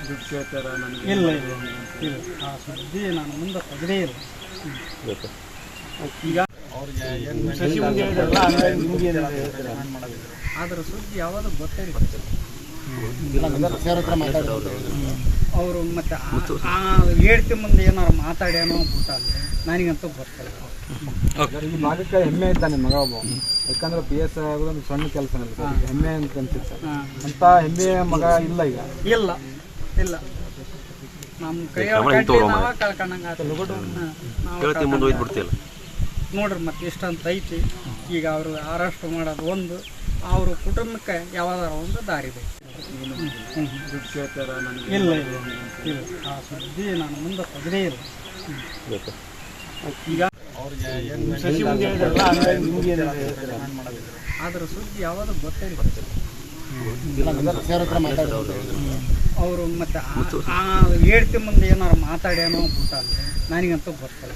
ದುಡ್ಡು ಕೇಳ್ತಾರ ನನಗೆ ಇಲ್ಲ ಇಲ್ಲ ಇಲ್ಲ. ಆ ಸುದ್ದಿ ನಾನು ಮುಂದೆ ತೆಗೆದೇ ಇಲ್ಲ. ಈಗ ಅವ್ರಿಗೆ ಅದ್ರ ಸುದ್ದಿ ಯಾವಾಗ ಗೊತ್ತೇ ಅವರು ಮತ್ತೆ ಹೇಳ್ತಿ ಮುಂದೆ ಏನಾರು ಮಾತಾಡ್ಯಾನೋ ಬಿಟ್ಟಾನ ನನಗಂತೂ ಬರ್ತಾರೆ ಈ ಭಾಗಕ್ಕೆ ಹೆಮ್ಮೆ ಇದ್ದಾನೆ ಮಗ ಒಬ್ಬ. ಯಾಕಂದ್ರೆ ಪಿ ಎಸ್ ಆಗೋದು ಒಂದು ಸಣ್ಣ ಕೆಲಸ ಹೆಮ್ಮೆ ಅಂತ ಅನ್ಸುತ್ತೆ. ಅಂತ ಹೆಮ್ಮೆಯ ಮಗ ಇಲ್ಲ ಈಗ. ಇಲ್ಲ. ಇಲ್ಲ. ನಮ್ಮ ಕೈ ಕಳ್ಕೊಂಡಂಗೆ ಮುಂದೆ ಹೋಯ್ತು ಬಿಡ್ತಿಲ್ಲ ನೋಡ್ರಿ ಮತ್ತೆ ಇಷ್ಟಂತ ಐತಿ. ಈಗ ಅವರು ಅರೆಸ್ಟ್ ಮಾಡೋದು ಒಂದು. ಅವ್ರ ಕುಟುಂಬಕ್ಕೆ ಯಾವ್ದಾರ ಒಂದು ದಾರಿ ಬೇಕು. ದುಡ್ಡು ಕೇಳ್ತಾರ ನನಗೆ ಇಲ್ಲ ಇಲ್ಲ. ಇಲ್ಲ. ಆ ಸುದ್ದಿ ನಾನು ಮುಂದೆ ತೆಗೆದೇ ಇಲ್ಲ. ಈಗ ಅದ್ರ ಸುದ್ದಿ ಯಾವಾಗ ಗೊತ್ತೇ ಅವರು ಮತ್ತೆ ಆ- ಹೇಳ್ತಿ ಮುಂದೆ ಏನಾರು ಮಾತಾಡ್ಯಾನೋ ಬಿಟ್ಟಾನ ನನಗಂತೂ ಗೊತ್ತಿಲ್ಲ.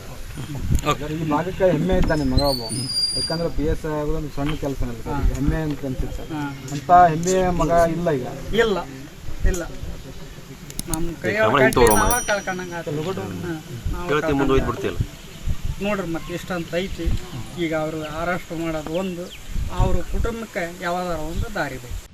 ಈ ಭಾಗಕ್ಕೆ ಹೆಮ್ಮೆ ಇದ್ದಾನೆ ಮಗ ಒಬ್ಬ. ಯಾಕಂದ್ರೆ ಪಿ ಎಸ್ ಆಗೋದು ಒಂದು ಸಣ್ಣ ಕೆಲಸ ಹೆಮ್ಮೆ ಅಂತ ಅನ್ಸುತ್ತೆ ಸರ್. ಅಂತ ಹೆಮ್ಮೆಯ ಮಗ ಇಲ್ಲ ಈಗ. ಇಲ್ಲ. ಇಲ್ಲ. ನಮ್ಮ ಕೈಯಾಗ ನಾವ ಕಳ್ಕೊಂಡಂಗೆ ಆತು. ನಾವು ಮುಂದೆ ಹೋಯ್ತು ಬಿಡ್ತಿಲ್ಲ ನೋಡ್ರಿ ಮತ್ತೆ ಇಷ್ಟಂತ ಐತಿ. ಈಗ ಅವರು ಅರೆಸ್ಟ್ ಮಾಡೋದು ಒಂದು. ಅವರು ಕುಟುಂಬಕ್ಕೆ ಯಾವ್ದಾರ ಒಂದು ದಾರಿ ಬೇಕು.